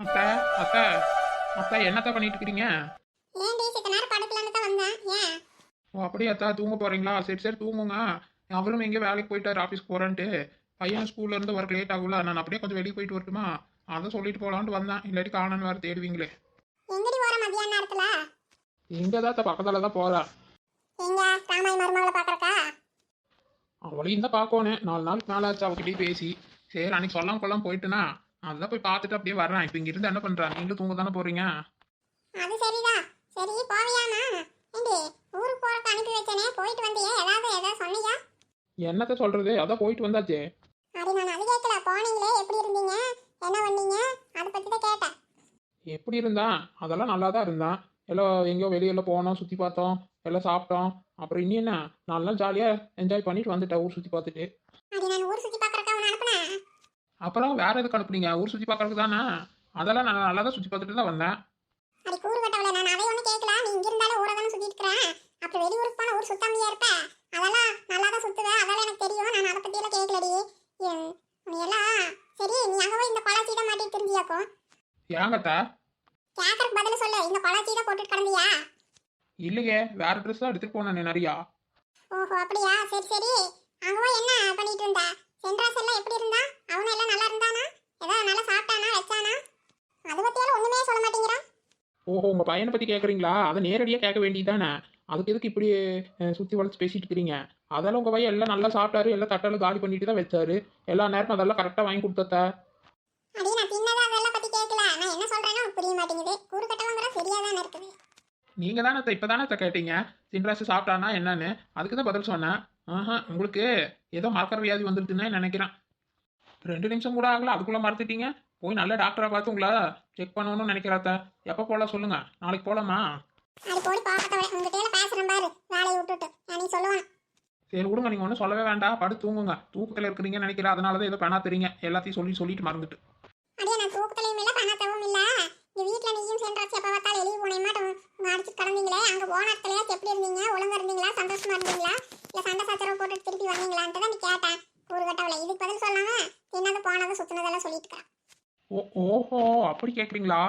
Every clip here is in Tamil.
அத்தை அத்தை அத்தை என்னத்த பண்ணிட்டு இருக்கிறீங்க ஏன்டி சித்த நேரம் படுக்கலான்னு தான் வந்தேன். ஏன்? ஓ அப்படியே அத்தா தூங்க போறீங்களா? சரி சரி தூங்குங்க. அவரும் எங்கேயோ வேலைக்கு போயிட்டாரு ஆஃபீஸ்க்கு போறேன்ட்டு. பையன் ஸ்கூல்ல இருந்து ஒர்க் லேட் ஆகும்ல நான் அப்படியே கொஞ்சம் வெளியே போயிட்டு வரட்டுமா? அதை சொல்லிட்டு போலான்ட்டு வந்தேன். இல்லாட்டி காணன்னு வேற தேடுவீங்களே. எங்கடி போற மத்தியான நேரத்துல? எங்க தான் பக்கத்துல தான் போறா. எங்க? ராமாய் மருமகளை பாக்குறக்கா அவளையும் தான் பார்க்கணும் நாலு நாளுக்கு மேலே ஆச்சு அவகிட்டயும் பேசி. சரி அன்னைக்கு சொல்லாம கொள்ளாம போயிட்டுனா? அதான் போய் பார்த்துட்டு அப்படியே வர்றேன். இப்போ இங்க இருந்து என்ன பண்றா நீங்களும் தூங்க தானே போறீங்க? அது சரிதான். சரி போவியாமா ஏண்டி ஊருக்கு போறக்கு அனுப்பி வச்சனே போயிட்டு வந்தியே. ஏதாவது ஏதாவது சொன்னியா? என்னத்த சொல்றது? அதான் போயிட்டு வந்தாச்சே. அடி நான் அது கேட்கல. போனீங்களே எப்படி இருந்தீங்க? என்ன பண்ணீங்க? அதை பத்தி தான் கேட்டேன். எப்படி இருந்தான்? அதெல்லாம் நல்லா தான் இருந்தான். எல்லாம் எங்கேயோ வெளியில போனோம் சுற்றி பார்த்தோம் எல்லாம் சாப்பிட்டோம். அப்புறம் இனி என்ன? நாலு நாள் ஜாலியாக என்ஜாய் பண்ணிட்டு வந்துட்டேன் ஊர் சுற்றி பார்த்துட்டு. அடி நான் ஊர் சுத்தி அனுப்புனேன் அப்புறம் வேற எதுக்கு அனுப்புனீங்க? ஊர் சுற்றி பார்க்கறதுக்கு தானே. அதெல்லாம் நான் நல்லா தான் சுற்றி பார்த்துட்டு தான் வந்தேன். அடி கூறு கட்டவள நான் அதை ஒன்றும் கேட்கல நீ இங்க இருந்தாலும் ஊரை தானே இருக்கிறேன் அப்புறம் வெளியூருக்கு போனா ஊர் சுத்தாமையா இருப்ப? அதெல்லாம் நல்லா தான் சுத்துவேன் அதெல்லாம் எனக்கு தெரியும். நான் அதை பத்தியெல்லாம் கேட்கலடி நீ எல்லாம் சரி நீ அங்க போய் இந்த தான் மாட்டிட்டு தெரிஞ்சியாக்கும் ஏங்கத்தா கேட்கறதுக்கு பதில் சொல்லு. இந்த தான் போட்டுட்டு கிடந்தியா? இல்லையே வேற ட்ரெஸ் தான் எடுத்துட்டு போனேன் நிறையா. ஓஹோ அப்படியா? சரி சரி. அங்க போய் என்ன பண்ணிட்டு இருந்தா? சென்ட்ராஸ் எல்லாம் எப்படி இருந்தா? அவனும் எல்லாம் நல்லா இருந்தானா? ஏதாவது நல்லா சாப்பிட்டானா? வச்சானா? அது பத்தியாலும் ஒண்ணுமே சொல்ல மாட்டேங்கிறான் ஓஹோ உங்கள் பையனை பற்றி கேட்குறீங்களா அதை நேரடியாக கேட்க வேண்டியதானே அதுக்கு எதுக்கு இப்படி சுத்தி வளைச்சு பேசிட்டு இருக்கிறீங்க? அதெல்லாம் உங்கள் பையன் எல்லாம் நல்லா சாப்பிட்டாரு எல்லாம் தட்டாலும் காலி பண்ணிட்டு தான் வச்சாரு. எல்லா நேரமும் அதெல்லாம் கரெக்டாக வாங்கி கொடுத்தத்த அடி நான் தின்னதா அதெல்லாம் பத்தி கேட்கல நான் என்ன சொல்றேன்னு புரிய மாட்டேங்குது. கூறு கட்டவங்கிற சரியா தானே இருக்குது. நீங்கள் தானே இப்போ தானே கேட்டீங்க? சின்ராசு சாப்பிட்டானா என்னன்னு? அதுக்கு தான் பதில் சொன்னேன். ஆஹா உங்களுக்கு ஏதோ மறக்கிற வியாதி வந்துருதுன்னு நினைக்கிறேன். ரெண்டு நிமிஷம் கூட ஆகல அதுக்குள்ளே மறந்துட்டீங்க போய் நல்ல டாக்டரை பார்த்து உங்களை செக் பண்ணணும்னு நினைக்கிறாத்த எப்போ போகலாம் சொல்லுங்க? நாளைக்கு போகலாமா போடி சரி விடுங்க நீங்கள் ஒன்றும் சொல்லவே வேண்டாம். படுத்து தூங்குங்க. தூக்கத்தில் இருக்கிறீங்கன்னு நினைக்கிறேன். அதனால தான் ஏதோ பெணா தெரியுங்க. எல்லாத்தையும் சொல்லி சொல்லிட்டு மறந்துட்டு அடியே நான் தூக்கத்திலையும் இல்ல பண்ணத்தவும் இல்ல இந்த வீட்ல நீயும் சென்றாச்சு எப்ப பார்த்தாலும் வெளியே போனே மாட்டோம் அடிச்சு கடந்தீங்களே. அங்க போன இடத்துலயா எப்படி இருந்தீங்க? ஒழுங்கா இருந்தீங்களா? சந்தோஷமா இருந்தீங்களா? இல்ல சண்டை சச்சரவு போட்டு திருப்பி வந்தீங்களான்ட்டு தான் கேட்டேன். கூறு கட்டவளை இதுக்கு பதில் சொல்லாம தின்னது போனது சுத்தினதெல்லாம் சொல்லிட்டு ஓஹோ அப்படி கேட்குறீங்களா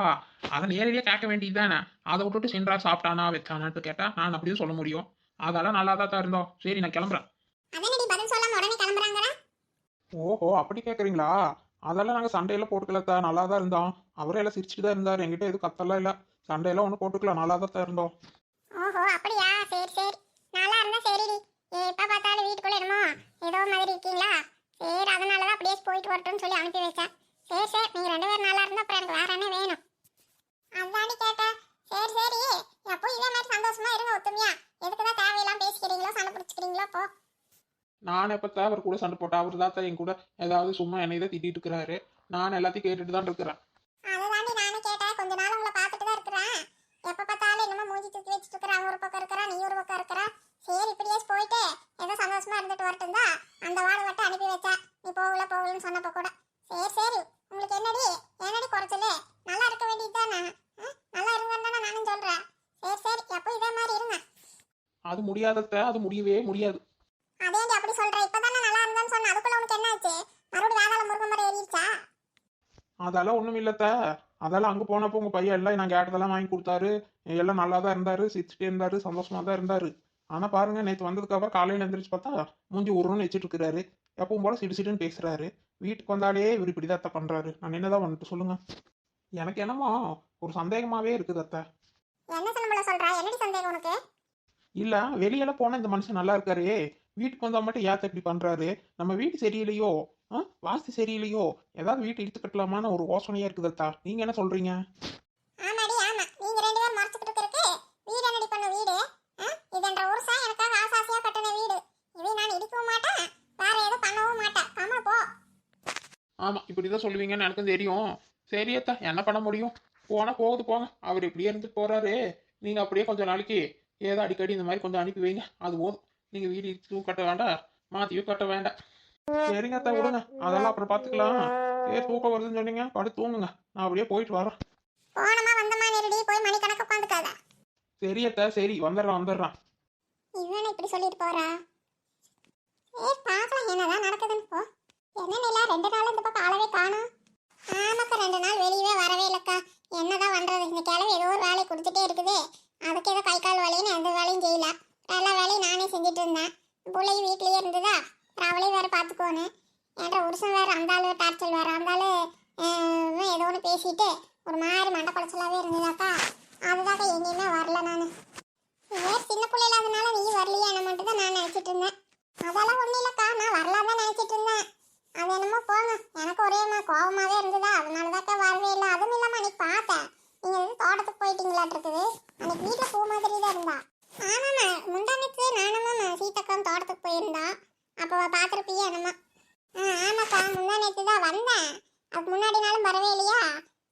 அதை நேரடியாக கேட்க வேண்டியது தானே. அதை விட்டுட்டு சென்றா சாப்பிட்டானா வச்சானான்ட்டு கேட்டால் நான் அப்படியே சொல்ல முடியும். அதெல்லாம் நல்லா தான் தான் இருந்தோம். சரி நான் கிளம்புறேன். ஓஹோ அப்படி கேட்குறீங்களா அதெல்லாம் நாங்கள் சண்டையெல்லாம் போட்டுக்கலத்தா. நல்லா தான் இருந்தோம். அவரே எல்லாம் சிரிச்சுட்டு தான் இருந்தார். என்கிட்ட எதுவும் கத்தெல்லாம் இல்லை. சண்டையெல்லாம் ஒன்றும் போட்டுக்கல நல்லா தான் இருந்தோம். ஓஹோ அப்படியா? சரி சரி. நல்லா இருந்தா சரிடி. எப்ப பார்த்தாலும் வீட்டுக்குள்ள என்னமோ ஏதோ மாதிரி இருக்கீங்களா? சரி அதனால தான் அப்படியே போயிட்டு வரட்டும்னு சொல்லி அனுப்பி வச்சேன். சரி சரி. நீங்க ரெண்டு பேரும் நல்லா இருந்தா அப்புறம் எனக்கு வேற என்ன வேணும்? அதாண்டி கேட்டேன் சரி சரி. எப்போ இதே மாதிரி சந்தோஷமா இருங்க ஒத்துமையா. எதுக்கு தான் தேவையில்லாம பேசிக்கிறீங்களோ சண்டை பிடிச்சிக்கிறீங்களோ போ. நான் எப்போ அவர் கூட சண்டை போட்டேன். அவர் தான் என் கூட ஏதாவது சும்மா என்னை தான் திட்டிட்டு இருக்கிறாரு. நான் எல்லாத்தையும் கேட்டுட்டு தான் இருக்கிறேன் அதுதாண்டி நானும் கேட்டேன் கொஞ்ச நாள் உங்களை பார்த்துட்டு தான் இருக்கிறேன் எப்ப பார்த்தாலும் என்னமோ மூஞ்சி தூக்கி வச்சுட்டு இருக்கிற அவன் ஒரு பக்கம் இருக்கிறா நீ ஒரு பக்கம் இருக்கிற சரி இப்படியே போயிட்டு ஏதோ சந்தோஷமா தான் அந்த வாடு மட்டும் அனுப்பி வச்சா. நீ போகல போகலன்னு சொன்னப்ப கூட. சரி சரி. உங்களுக்கு என்னடி? என்னடி குறைச்சலு? நல்லா இருக்க வேண்டியது தானே நல்லா இருங்கன்னு நானும் சொல்றேன். சரி சரி. எப்போ இதே மாதிரி இருங்க. அது முடியாதத்த. அது முடியவே முடியாது. அதேண்டி அப்படி சொல்ற. இப்பதானே நல்லா இருந்தேன்னு சொன்ன. அதுக்குள்ள உனக்கு என்ன ஆச்சு மறுபடியும் வேதாள முருகன் மரம் ஏறிடுச்சா? அதெல்லாம் ஒன்றும் இல்லத்த. அதெல்லாம் அங்கே போனப்போ உங்கள் பையன் எல்லாம் நான் கேட்டதெல்லாம் வாங்கி கொடுத்தாரு. எல்லாம் நல்லா தான் இருந்தாரு. சிரிச்சுட்டே இருந்தாரு. சந்தோஷமா தான் இருந்தாரு. ஆனால் பாருங்க நேற்று வந்ததுக்கப்புறம் காலையில் எந்திரிச்சு பார்த்தா மூஞ்சி உருன்னு வச்சுட்டு இருக்கிறாரு. எப்பவும் போல சிடு சிடுன்னு பேசுறாரு. வீட்டுக்கு வந்தாலே இவர் இப்படி தான் பண்றாரு. நான் என்னதான் வந்துட்டு சொல்லுங்க. எனக்கு என்னமோ ஒரு சந்தேகமாவே இருக்குது அத்தை. இல்ல வெளியில போனா இந்த மனுஷன் நல்லா இருக்காரு. வீட்டுக்கு வந்தா மட்டும் ஏத்த இப்படி பண்றாரு? நம்ம வீட்டு சரியில்லையோ? வாஸ்து சரியில்லையோ? ஏதாவது வீட்டு இழுத்து கட்டலாமான்னு ஒரு யோசனையா இருக்குது அத்தா. நீங்க என்ன சொல்றீங்க ஆமாடி ஆமா நீங்க ரெண்டு பேரும் மறைச்சிட்டு இருக்கறதுக்கு வீடு என்னடி பண்ண வீடு ஆ? இதென்ற வருஷம் எனக்காக ஆசை ஆசையா கட்டின வீடு இதை நான் இடிக்கவும் மாட்டேன் வேற எதுவும் பண்ணவும் மாட்டேன் ஆமா போ ஆமா இப்படிதான் சொல்லுவீங்கன்னு எனக்கும் தெரியும். சரி அத்தா என்ன பண்ண முடியும்? போனா போகுது போங்க. அவர் இப்படியே இருந்துட்டு போறாரு. நீங்க அப்படியே கொஞ்சம் நாளைக்கு ஏதோ அடிக்கடி இந்த மாதிரி கொஞ்சம் அனுப்பி வைங்க. அது போதும். நீங்க வீடு இடிச்சும் கட்ட வேண்டாம். மாத்தியும் கட்ட வேண்டாம். சரிங்க அத்தா விடுங்க. அதெல்லாம் அப்புறம் பாத்துக்கலாம். ஏ தூக்கம் வருதுன்னு சொன்னீங்க. படுத்து தூங்குங்க. நான் அப்படியே போயிட்டு வரேன். போனமா வந்தமா நெருடி போய் மணிக்கணக்கு உட்காந்துக்காத. சரி அத்தா சரி. வந்துடுறான் வந்துடுறான். இவன் இப்படி சொல்லிட்டு போறா? ஏ பார்க்கலாம். என்னதான் நடக்குதுன்னு போ. என்ன நிலா ரெண்டு நாள் இந்த பக்கம் ஆளவே காணும்? ஆமாக்கா ரெண்டு நாள் வெளியவே வரவே இல்லைக்கா. என்னதான் பண்ணுறது இந்த கிழவி ஏதோ ஒரு வேலை கொடுத்துட்டே இருக்குது. அதுக்கு ஏதோ கை கால் வேலைன்னு எந்த வேலையும் செய்யல. எல்லா வேலையும் நானே செஞ்சுட்டு இருந்தேன். பிள்ளையும் வீட்லயே இருந்ததா? அவளையும் வேற பார்த்துக்கோணும் என்ற புருஷன் வேற அந்த ஆளு டார்ச்சல் வேற. அந்த ஆள் ஏதோ ஒன்று பேசிட்டு ஒரு மாதிரி மண்டை குழச்சலாவே இருந்ததாக்கா. அதுதாக்கா எங்கேயுமே வரல நான். வேறு சின்ன பிள்ளைல அதனால நீ வரலையான என்ன மட்டும் தான் நான் நினச்சிட்டு இருந்தேன். அதெல்லாம் ஒன்றும் இல்லைக்கா. நான் வரலாம் தான் நினச்சிட்டு இருந்தேன். அது என்னமோ போங்க. எனக்கு ஒரே மா கோவமாவே இருந்ததா? அதனாலதாக்கா வரவே இல்லை. அதுவும் இல்லாமல் அன்னைக்கு பார்த்தேன். நீங்கள் எதுவும் தோட்டத்துக்கு போயிட்டீங்களாட்டு இருக்குது? அன்னைக்கு வீட்டில் பூ மாதிரி தான் இருந்தா. ஆமாம்மா. முந்தானத்து நானும் சீத்தக்கம் தோட்டத்துக்கு போயிருந்தா. அப்போ பார்த்துருப்பியே என்னம்மா ஆ ஆமாக்கா. முந்தானத்து தான் வந்தேன். அதுக்கு முன்னாடி நாளும் வரவே இல்லையா?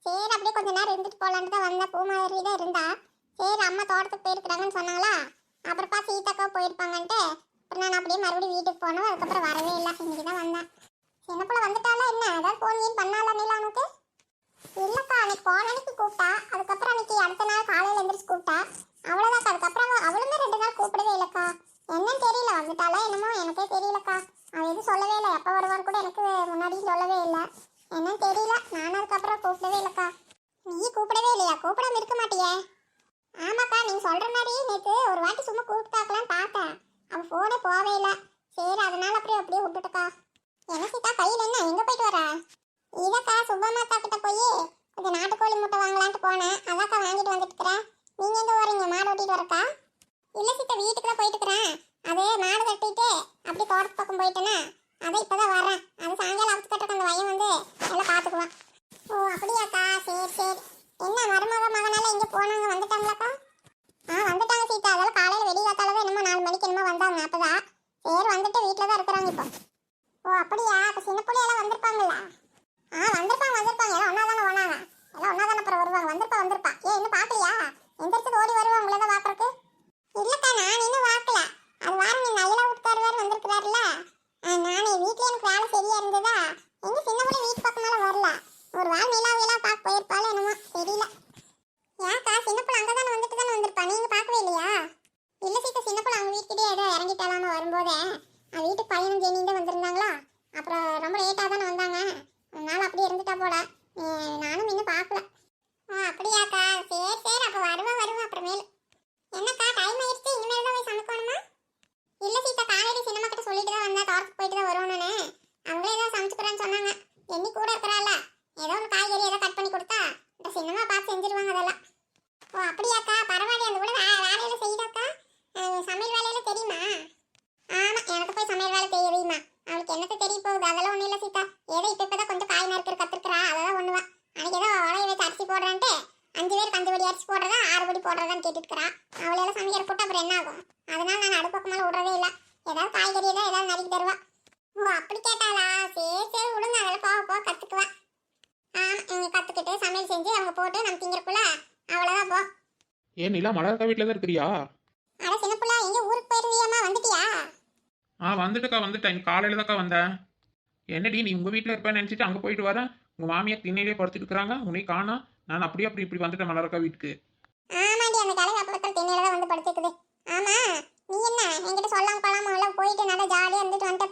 சரி அப்படியே கொஞ்ச நேரம் இருந்துட்டு போகலான்ட்டு தான் வந்தேன். பூ மாதிரி தான் இருந்தா. சரி அம்மா தோட்டத்துக்கு போயிருக்கிறாங்கன்னு சொன்னாங்களா? அப்புறப்பா சீத்தக்கம் போயிருப்பாங்கன்ட்டு. அப்புறம் நான் அப்படியே மறுபடியும் வீட்டுக்கு போனோம் அதுக்கப்புறம் வரவே இல்லை. இன்னைக்கு தான் வந்தேன். சின்ன பிள்ளை வந்துட்டாலா என்ன? ஏதாவது ஃபோன் ஏன் பண்ணாலா நீலா உனக்கு? இல்லைக்கா அன்னைக்கு போன அன்னைக்கு கூப்பிட்டா. அதுக்கப்புறம் அன்னைக்கு அடுத்த நாள் காலையில் எந்திரிச்சு கூப்பிட்டா. அவ்வளோதாக்கா அதுக்கப்புறம் அவளுமே ரெண்டு நாள் கூப்பிடவே இல்லைக்கா. என்னன்னு தெரியல வந்துட்டாலா என்னமோ எனக்கே தெரியலக்கா. அவ எதுவும் சொல்லவே இல்லை எப்போ வருவான்னு கூட எனக்கு முன்னாடியும் சொல்லவே இல்லை. என்னன்னு தெரியல நானும் அதுக்கப்புறம் கூப்பிடவே இல்லைக்கா. நீ கூப்பிடவே இல்லையா? கூப்பிடாம இருக்க மாட்டியே. ஆமாக்கா நீங்க சொல்ற மாதிரி நேற்று ஒரு வாட்டி சும்மா கூப்பிட்டு பார்க்கலான்னு பார்த்தேன் அவன் ஃபோனே போவே இல்லை. சரி அதனால அப்படியே அப்படியே விட்டுட்டுக்கா. என்ன சீதா கையில் என்ன? எங்கே போயிட்டு வரா? இதக்கா சுப்பம்மாத்தா கிட்ட போய் கொஞ்சம் நாட்டுக்கோழி முட்டை வாங்கலான்ட்டு போனேன். அதாக்கா வாங்கிட்டு வந்துட்டு இருக்கிறேன் நீங்க எங்க வரீங்க மாடு ஓட்டிட்டு வரக்கா? இல்லை சீதா வீட்டுக்கு தான் போயிட்டு இருக்கிறேன். அதே மாடு கட்டிட்டு அப்படி தோட்டத்து பக்கம் போயிட்டேன்னா அதை இப்போதான் வரேன் அது சாயங்காலம் அவுத்து கட்டுறக்கு அந்த வயம் வந்து எல்லாம் பார்த்துக்குவான் ஓ அப்படியாக்கா? சரி சரி. என்ன மருமக மகனால இங்கே போனாங்க? வந்துட்டாங்களாக்கா ஆ வந்துட்டாங்க சீதா அதெல்லாம் காலையில வெடி காத்தால தான் என்னமோ நாலு மணிக்கு என்னமோ வந்தாங்க அப்பதான் சரி வந்துட்டு வீட்டில் தான் இருக்கிறாங்க இப்போ ஓ அப்படியா அப்போ சின்ன பிள்ளையெல்லாம் வந்திருப்பாங்களா ஆ வந்திருப்பாங்க வந்திருப்பாங்க எல்லாம் ஒன்றா தானே ஓனாங்க எல்லாம் ஒன்றா தானே அப்புறம் வருவாங்க வந்திருப்பா வந்திருப்பா ஏன் இன்னும் பார்க்கலையா எந்திரிச்சு ஓடி வருவாங்க உங்களை தான் பார்க்கறக்கு இல்லைக்கா நான் இன்னும் பார்க்கல அது வாரம் நீ நையில வீட்டுக்கார் வேறு வந்திருக்கிறாருல நான் வீட்டில் எனக்கு வேலை சரியா இருந்ததா எங்க சின்ன பிள்ளை வீட்டு பக்கமால வரல ஒரு வாரம் விழா பார்க்க போயிருப்பாள் என்னமோ தெரியல. ஏன்க்கா சின்ன பிள்ளை அங்கே தானே வந்துட்டு தானே வந்திருப்பா? நீங்கள் பார்க்கவே இல்லையா? இல்லை சீத்த சின்ன பிள்ளை அவங்க வீட்டுக்கிட்டே ஏதோ இறங்கிட்டாலாம வரும்போதே. அவ வீட்டுக்கு பையனும் ஜெனியும் தான் வந்திருந்தாங்களா? அப்புறம் ரொம்ப லேட்டாக தானே வந்தாங்க. அதனால அப்படியே இருந்துட்டா போல. நானும் இன்னும் பார்க்கல. ஆ அப்படியாக்கா. சரி சரி. அப்போ வருவா வருவா அப்புறமேல். என்னக்கா டைம் ஆயிடுச்சு. இனிமேல் தான் போய் சமைக்கணுமா? இல்லை சீதா காலையில் சினிமா கிட்ட சொல்லிட்டு தான் வந்தேன் தோட்டத்துக்கு போயிட்டு தான் வருவோன்னு அவங்களே ஏதோ சமைச்சுக்கிறேன்னு சொன்னாங்க. என்னி கூட இருக்கிறாள். ஏதோ ஒரு காய்கறி ஏதோ கட் பண்ணி கொடுத்தா இந்த சினிமா பார்த்து செஞ்சிருவாங்க அதெல்லாம். ஓ அப்படியாக்கா? பரவாயில்ல அந்த கூட வேலையில செய்யுதாக்கா சமையல் வேலையில தெரியுமா? ஆமா எனக்கு போய் சமையல் வேலை தெரியுமா? அவளுக்கு என்னத்த தெரிய போகுது? அதெல்லாம் ஒண்ணும் இல்ல சீதா. ஏதோ இப்ப இப்பதான் கொஞ்சம் காய் நறுக்கிற கத்துக்கிறா அதெல்லாம் ஒண்ணுவா. அன்னைக்கு ஏதோ உலைய வச்சு அரிசி போடுறான்ட்டு அஞ்சு பேர் அஞ்சு படி அரிசி போடுறதா ஆறு படி போடுறதான்னு கேட்டுட்டு அவளையெல்லாம் சமைக்கிற போட்டு அப்புறம் என்ன ஆகும்? அதனால நான் அடுப்பக்கமால விடுறதே இல்லை. ஏதாவது காய்கறி ஏதாவது ஏதாவது நறுக்கி தருவா. ஓ அப்படி கேட்டாளா? சரி சரி விடுங்க. அதெல்லாம் போக போக கற்றுக்குவேன் இவங்க கத்துக்கிட்டு சமையல் செஞ்சு அவங்க போட்டு நம்ம திங்கிறக்குள்ள அவ்வளவுதான் போ. ஏன் நிலா மலர்க்கா வீட்டில் தான் இருக்கிறியா? அட சின்ன புள்ள எங்க ஊருக்கு போயிருந்தியாமா வந்துட்டியா? ஆ வந்துட்டுக்கா வந்துட்டேன். இன்னைக்கு காலையில் தாக்கா வந்தேன். என்னடி நீ உங்கள் வீட்டில் இருப்பேன்னு நினச்சிட்டு அங்கே போயிட்டு வரேன் உங்கள் மாமியார் திண்ணையிலே படுத்துட்டு இருக்கிறாங்க. உன்னை காணா. நான் அப்படியே அப்படி இப்படி வந்துட்டேன் மலர்க்கா வீட்டுக்கு. ஆமாண்டி அந்த கிழங்கு அப்பளத்தில் திண்ணையில தான் வந்து படுத்துக்குது ஆமா நீ என்ன? என்கிட்ட சொல்லாம கொள்ளாம எல்லாம் போயிட்டு நல்லா ஜாலியா இருந்துட்டு வந்துட்ட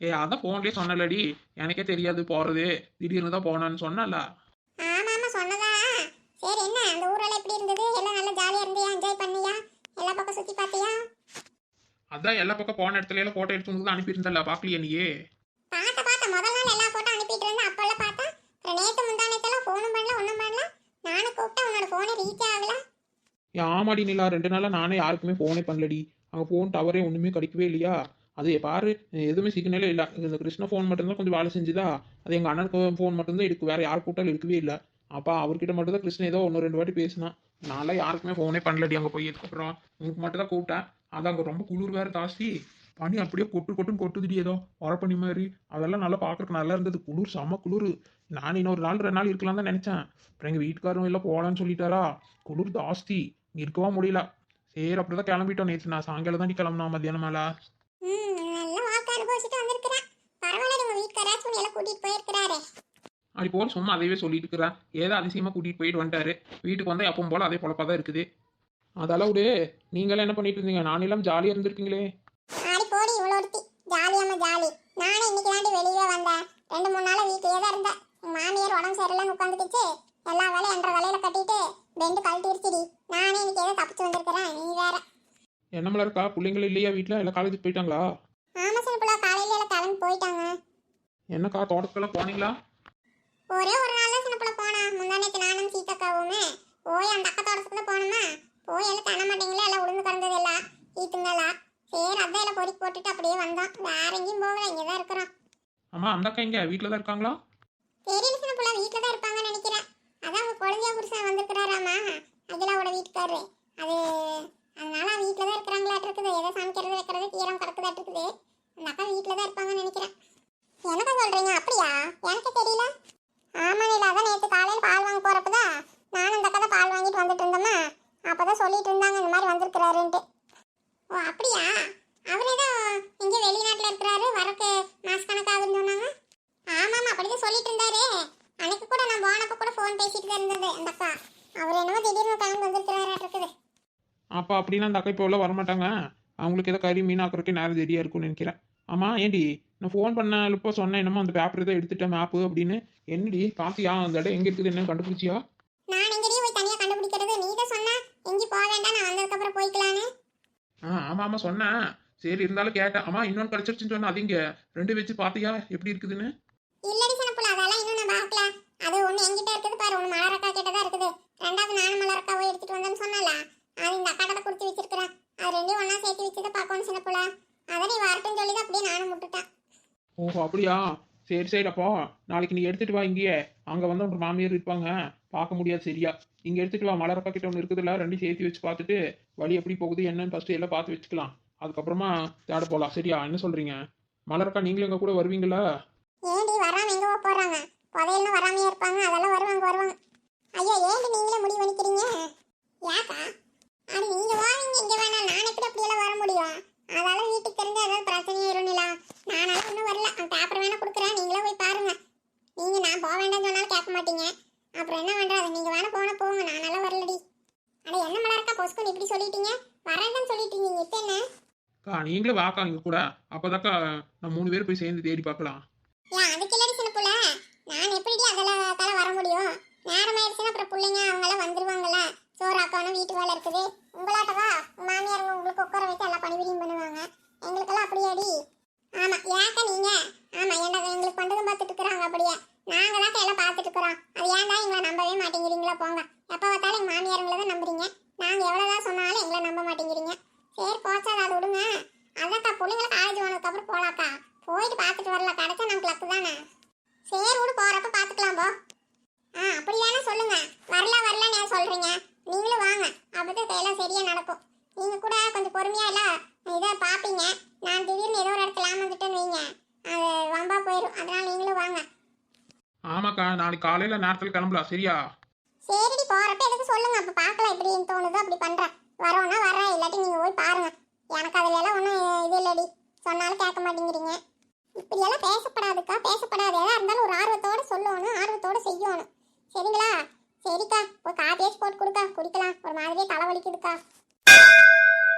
ஏ அதான் ஃபோன்லேயே சொன்னலடி எனக்கே தெரியாது போகிறது திடீர்னு தான் போனான்னு சொன்னல ஆமா ஆமா சொன்னதா? சரி என்ன? அந்த ஊரெல்லாம் எப்படி இருந்தது? எல்லாம் நல்லா ஜாலியா இருந்தியா? என்ஜாய் பண்ணியா? எல்லா பக்கம் சுத்தி பார்த்தியா? அதான் எல்லா பக்கம் போன இடத்துல எல்லாம் ஃபோட்டோ எடுத்து வந்து அனுப்பியிருந்தல பார்க்கலையே நீயே? பார்த்த பார்த்த. முதல் நாள் எல்லா போட்டோ அனுப்பிட்டு இருந்தேன் அப்பெல்லாம் பார்த்தா நேத்து முந்தானத்தெல்லாம் ஃபோனும் பண்ணல ஒன்றும் பண்ணல. நானும் கூப்பிட்டா உன்னோட ஃபோனே ரீச் ஆகல. ஆமாடி நிலா. ரெண்டு நாளாக நானே யாருக்குமே ஃபோனே பண்ணலடி. அங்கே ஃபோன் டவரே ஒன்றுமே கிடைக்கவே இல்லையா? அது பாரு எதுவுமே சிக்னலே இல்லை. இந்த கிருஷ்ண ஃபோன் மட்டும்தான் கொஞ்சம் வேலை செஞ்சுதா? அது எங்கள் அண்ணனுக்கு ஃபோன் மட்டும்தான் இருக்கு. வேறு யார் கூட்டாலும் இருக்கவே இல்லை. அப்பா அவர்கிட்ட மட்டும்தான் கிருஷ்ண கிருஷ்ணன் ஏதோ ஒன்று ரெண்டு வாட்டி பேசினான். நான்லாம் யாருக்குமே ஃபோனே பண்ணலடி. அங்கே போய் அதுக்கப்புறம் உங்களுக்கு மட்டும் தான் கூப்பிட்டேன். அது அங்கே ரொம்ப குளிர் வேறு ஜாஸ்தி. பனி அப்படியே கொட்டு கொட்டுன்னு கொட்டுதுடி ஏதோ. உரப்பனி மாதிரி. அதெல்லாம் நல்லா பார்க்கறதுக்கு நல்லா இருந்தது. குளிர் செம்ம குளிர். நான் இன்னொரு நாள் ரெண்டு நாள் இருக்கலாம் தான் நினச்சேன். அப்புறம் எங்கள் வீட்டுக்காரரும் எல்லாம் போகலான்னு சொல்லிட்டாரா? குளிர் ஜாஸ்தி. இருக்கவா முடியல. சரி அப்படி தான் கிளம்பிட்டோம் நேற்று நான் சாயங்காலம் தான் கிளம்புனா மத்தியானம் மேலே ம் நல்ல வாழ்க்கை அனுபவிச்சுட்டு வந்திருக்கிறேன் பரவாயில்ல உங்க வீட்டுக்காராச்சும் உன்னை எல்லாம் கூட்டிட்டு போயிருக்கிறாரே. அப்படி போல் சும்மா அதையவே சொல்லிட்டு இருக்கிறேன் ஏதோ அதிசயமாக கூட்டிகிட்டு போயிட்டு வந்துட்டாரு. வீட்டுக்கு வந்தால் எப்பவும் போல் அதே பொழப்பாக தான் இருக்குது. அதெல்லாம் விடு. நீங்களாம் என்ன பண்ணிட்டு இருந்தீங்க? நான் எல்லாம் ஜாலியாக இருந்திருக்கீங்களே ஆடி போடி இவ்வளோ ஒருத்தி. ஜாலியாம ஜாலி. நானே இன்னைக்கு தாண்டி வெளியே வந்தேன். ரெண்டு மூணு நாள் வீட்லயே தான் இருந்தேன். எங்க மாமியார் உடம்பு சரியில்லைன்னு உட்காந்துக்கிச்சு எல்லா வேலையும் என்ற தலையில கட்டிட்டு பெண்டு கழட்டிருச்சுடி நானே இன்னைக்கு ஏதோ தப்பிச்சு வந்திருக்கிறேன். நீ வேற. என்ன மலர்க்கா? பிள்ளைங்கள் இல்லையா வீட்டில் எல்லாம் காலேஜுக்கு போயிட்டாங்களா? ஆமா சின்னப்புல காலையில எல்லாம் கிளம்பி போயிட்டாங்க. என்னக்கா தோட்டத்துக்கெல்லாம் போனீங்களா? ஒரே ஒரு நாள் தான் சின்னப்புல போனா. முந்தானேத்து நானும் சீத்தக்காவுமே போய் அந்த அக்கா தோட்டத்துக்குள்ள போனோமா? போய் எல்லாம் தண்ண மாட்டீங்களா எல்லாம் உளுந்து கிடந்தது எல்லாம் ஈத்துங்களா சரி அதான் எல்லாம் பொறுக்கி போட்டுட்டு அப்படியே வந்தோம். வேற எங்கேயும் போகல இங்கே தான் இருக்கிறோம். அம்மா அந்த அக்கா இங்கே வீட்டில் தான் இருக்காங்களா? தெரியல சின்ன புள்ள வீட்டில் தான் இருப்பாங்கன்னு நினைக்கிறேன். அதான் அவங்க குழந்தைய புருஷன் வந்திருக்கிறாராமா? அகிலாவோட வீட்டுக்காரரு. அது அதனால வீட்டில் தான் இருக்கிறாங்களாட்டு இருக்குது. ஏதோ சமைக்கிறது வைக்கிறது கீரம் கிடக்குதாட்டு இருக்குது. அந்த அக்கா வீட்டில் தான் இருப்பாங்கன்னு நினைக்கிறேன். என்னடா சொல்றீங்க அப்படியா? எனக்கு தெரியல. ஆமா நீல அதான் நேற்று காலையில் பால் வாங்க போறப்ப தான் நானும் அந்த கதை பால் வாங்கிட்டு வந்துட்டு இருந்தோமா? அப்பதான் சொல்லிட்டு இருந்தாங்க இந்த மாதிரி வந்திருக்கிறாருன்ட்டு. ஓ அப்படியா? அவர் ஏதோ இங்கே வெளிநாட்டில் இருக்கிறாரு வரக்கு மாசக்கணக்காகுதுன்னு சொன்னாங்க. ஆமாமா அப்படிதான் சொல்லிட்டு இருந்தாரு. அன்னைக்கு கூட நான் போனப்ப கூட ஃபோன் பேசிட்டு தான் இருந்தது அந்த அக்கா. அவர் என்னமோ திடீர்னு கிளம்பி வந்திருக்கிறாரா இருக்குது. அப்போ அப்படின்னா அந்த அக்கா இப்போ உள்ள வரமாட்டாங்க. அவங்களுக்கு ஏதோ கறி மீன் ஆக்குறதுக்கு நேரம் ரெடியாக இருக்கும்னு நினைக்கிறேன். ஆமாம் ஏண்டி? நான் ஃபோன் பண்ணப்போ சொன்னேன் என்னமோ அந்த பேப்பர் தான் எடுத்துட்டேன் மேப்பு அப்படின்னு. என்னடி பாத்தியா அந்த இடம் எங்கே இருக்குது? என்ன கண்டுபிடிச்சியா? நான் எங்கடி போய் தனியா கண்டுபிடிக்கிறது? நீ தான் சொன்ன. எங்கேயும் போக வேண்டாம் நான் வந்ததுக்கு அப்புறம் ஆ ஆமாம் ஆமாம் சொன்னேன். சரி இருந்தாலும் கேட்டேன். ஆமா இன்னொன்று கிடச்சிருச்சுன்னு சொன்னா அது இங்கே. ரெண்டு வச்சு பார்த்தியா? எப்படி இருக்குதுன்னு இல்லடி சின்னப்புல அதெல்லாம் இன்னும் நான் பார்க்கல அது ஒண்ணு என்கிட்ட இருக்குது பாரு ஒண்ணு மலரக்கா கிட்ட தான் இருக்குது ரெண்டாவது நானும் மலரக்காவை எடுத்துட்டு வந்தேன்னு சொன்னல அது இந்த அக்காட்ட தான் கொடுத்து வச்சிருக்கிறேன் அது ரெண்டையும் ஒண்ணா சேர்த்து வச்சுதான் பார்க்கணும் சின்னப்புல அதான் நீ வரட்டும்னு சொல்லி தான் அப்படியே நானும் விட்டுட்டேன் ஓஹோ அப்படியா? சரி சரி அப்போ. நாளைக்கு நீ எடுத்துட்டு வா இங்கேயே. அங்கே வந்து உங்க மாமியார் இருப்பாங்க. பார்க்க முடியாது சரியா. இங்கே எடுத்துட்டு வா. மலரப்பா கிட்ட ஒன்று இருக்குதுல்ல ரெண்டையும் சேர்த்து வச்சு பார்த்துட்டு வழி எப்படி போகுது என்னன்னு ஃபஸ்ட்டு எல்லாம் பார்த்து வச்சுக்கலாம். அதுக்கப்புறமா தேட போகலாம் சரியா? என்ன சொல்கிறீங்க மலரக்கா நீங்களும் எங்கள் கூட வருவீங்களா? ஏண்டி வராம எங்க போறாங்க. புதையல்னு வராமையே இருப்பாங்க. அதெல்லாம் வருவாங்க வருவாங்க. ஐயோ ஏண்டி நீங்களே முடிவு பண்ணிக்கிறீங்க? யாக்கா அது நீங்க வாங்க இங்க வேணாம் நான் எப்படி அப்படியெல்லாம் வர முடியும்? அதனால வீட்டுக்கு தெரிஞ்சு ஏதாவது பிரச்சனை ஆயிரும்ல நானால ஒன்றும் வரல. அந்த பேப்பர் வேணா கொடுக்குறேன். நீங்களே போய் பாருங்க. நீங்க நான் போக வேண்டாம்னு சொன்னாலும் கேட்க மாட்டீங்க. அப்புறம் என்ன பண்றது? நீங்க வேணா போனா போங்க. நானால வரலடி. அட என்ன மலர்க்கா பொஸ்குன்னு இப்படி சொல்லிட்டீங்க? வரேன்னு சொல்லிட்டீங்க. இப்போ என்ன? அக்கா நீங்களும் வாக்கா இங்கே கூட. அப்போதாக்கா நம்ம மூணு பேர் போய் சேர்ந்து தேடி பார்க்கலாம். ஏன் அதுக்கு இல்லடி சின்ன புள்ள. நான் எப்படிடி அதில் தலை வர முடியும்? நேரம் ஆயிடுச்சுன்னா அப்புறம் பிள்ளைங்க அவங்களாம் வந்துருவாங்கல்ல. சோறு வீட்டு வேலை இருக்குது. உங்களாட்டவா மாமியார் உங்களுக்கு உட்கார வச்சு எல்லாம் பணிவிரியும் பண்ணுவாங்க. எங்களுக்கெல்லாம் அப்படியாடி? ஆமா ஏக்க நீங்க? ஆமா ஏன்டா எங்களுக்கு பண்றதும் பார்த்துட்டு இருக்கிறாங்க அப்படியே. நாங்க தான் எல்லாம் பார்த்துட்டு இருக்கிறோம். அது ஏன்டா எங்களை நம்பவே மாட்டேங்கிறீங்களா போங்க. எப்போ பார்த்தாலும் எங்க மாமியாருங்களை தான் நம்புறீங்க. நாங்க எவ்வளவுதான் சொன்னாலும் எங்களை நம்ப மாட்டேங்கிறீங்க. சரி போச்சா அதை விடுங்க. அதான்க்கா பிள்ளைங்களை காலேஜ் போனதுக்கு அப்புறம் போலாக்கா. போயிட்டு பார்த்துட்டு வரல கிடைச்சா நமக்கு லக்கு தானே? சரி விடு போறப்ப பார்த்துக்கலாம் போ. ஆ அப்படி தானே சொல்லுங்க. வரல வரலன்னு ஏன் சொல்றீங்க? நீங்களும் வாங்க. அப்பதான் எல்லாம் சரியா நடக்கும். நீங்க கூட கொஞ்சம் பொறுமையா இல்ல இதை பாப்பீங்க நான் திடீர்னு ஏதோ ஒரு இடத்துல ஏமாந்துட்டேன்னு வைங்க. அது வம்பா போயிடும் அதனால நீங்களும் வாங்க. ஆமாக்கா நாளைக்கு காலையில் நேரத்தில் கிளம்பலாம். சரியா? சரிடி போறப்ப எதுக்கு சொல்லுங்க. அப்ப பார்க்கலாம் எப்படின்னு தோணுதோ அப்படி பண்றேன். வரோன்னா வரேன் இல்லாட்டி நீங்க போய் பாருங்க. எனக்கு அதுல எல்லாம் ஒன்றும் இது இல்லடி. சொன்னாலும் கேட்க மாட்டேங்கிறீங்க. இப்படியெல்லாம் பேசப்படாதுக்கா. பேசப்படாது. எதா இருந்தாலும் ஒரு ஆர்வத்தோட சொல்லணும். ஆர்வத்தோட செய்யணும். சரிங்களா? சரிக்கா போய் காப்பியாச்சும் போட்டு கொடுக்கா. குடிக்கலாம். ஒரு மாதிரியே தலைவலிக்குதுக்கா